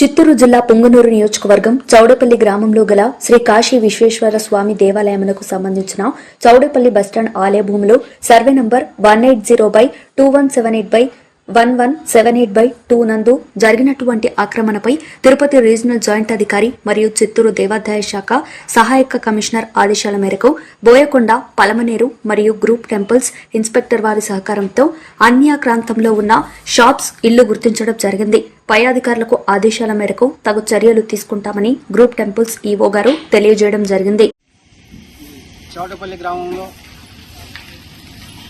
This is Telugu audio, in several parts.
చిత్తూరు జిల్లా పుంగనూరు నియోజకవర్గం చౌడపల్లి గ్రామంలో గల శ్రీ కాశీ విశ్వేశ్వర స్వామి దేవాలయమునకు సంబంధించిన చౌడపల్లి బస్టాండ్ ఆలయ భూమిలో survey number one eight zero by two one seven eight by one one seven eight by two నందు జరిగినటువంటి ఆక్రమణపై తిరుపతి రీజనల్ జాయింట్ అధికారి మరియు చిత్తూరు దేవాదాయ శాఖ సహాయక కమిషనర్ ఆదేశాల మేరకు బోయకొండ పలమనేరు మరియు గ్రూప్ టెంపుల్స్ ఇన్స్పెక్టర్ వారి సహకారంతో అన్యాక్రాంతంలో ఉన్న షాప్స్ ఇల్లు గుర్తించడం జరిగింది. పై అధికారులకు ఆదేశాల మేరకు తగు చర్యలు తీసుకుంటామని గ్రూప్ టెంపుల్స్ ఈవో గారు తెలియజేయడం జరిగింది. చోటపల్లి గ్రామంలో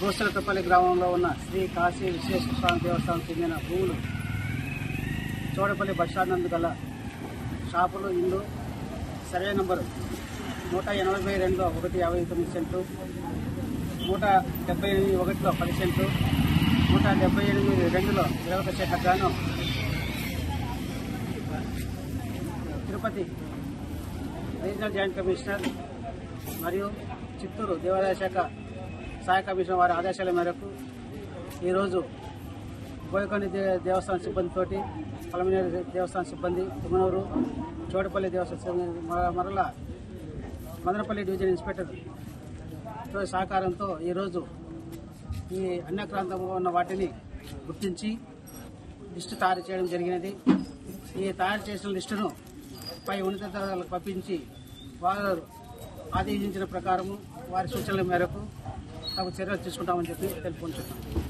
గోసలకపల్లి గ్రామంలో ఉన్న శ్రీ కాశీ విశ్వేశ్వర స్వామి దేవస్థానం చెందిన భూములు చోడపల్లి బస్టాండ్ నందు గల షాపులు ఇల్లు సర్వే నంబరు నూట ఎనభై రెండులో ఒకటి యాభై తొమ్మిది సెంట్లు నూట డెబ్బై ఎనిమిది ఒకటిలో పది సెంట్లు నూట డెబ్బై ఎనిమిది రెండులో ఇరవై ఒక సెంట్లకు గాను తిరుపతి రీజనల్ జాయింట్ కమిషనర్ మరియు చిత్తూరు దేవాదాయ శాఖ సహాయ కమిషనర్ వారి ఆదేశాల మేరకు ఈరోజు బోయకొని దే దేవస్థాన సిబ్బందితోటి పలమనేరు దేవస్థాన సిబ్బంది తిమ్మనూరు చోటపల్లి దేవస్థాన మరలా మదనపల్లి డివిజన్ ఇన్స్పెక్టర్ సహకారంతో ఈరోజు ఈ అన్యక్రాంతంలో ఉన్న వాటిని గుర్తించి లిస్టు తయారు చేయడం జరిగినది. ఈ తయారు చేసిన లిస్టును పై ఉన్నతాధికారులకు పంపించి వారు ఆదేశించిన ప్రకారము వారి సూచనల మేరకు తగు చర్యలు తీసుకుంటామని చెప్పి తెలుపుకుంటున్నాం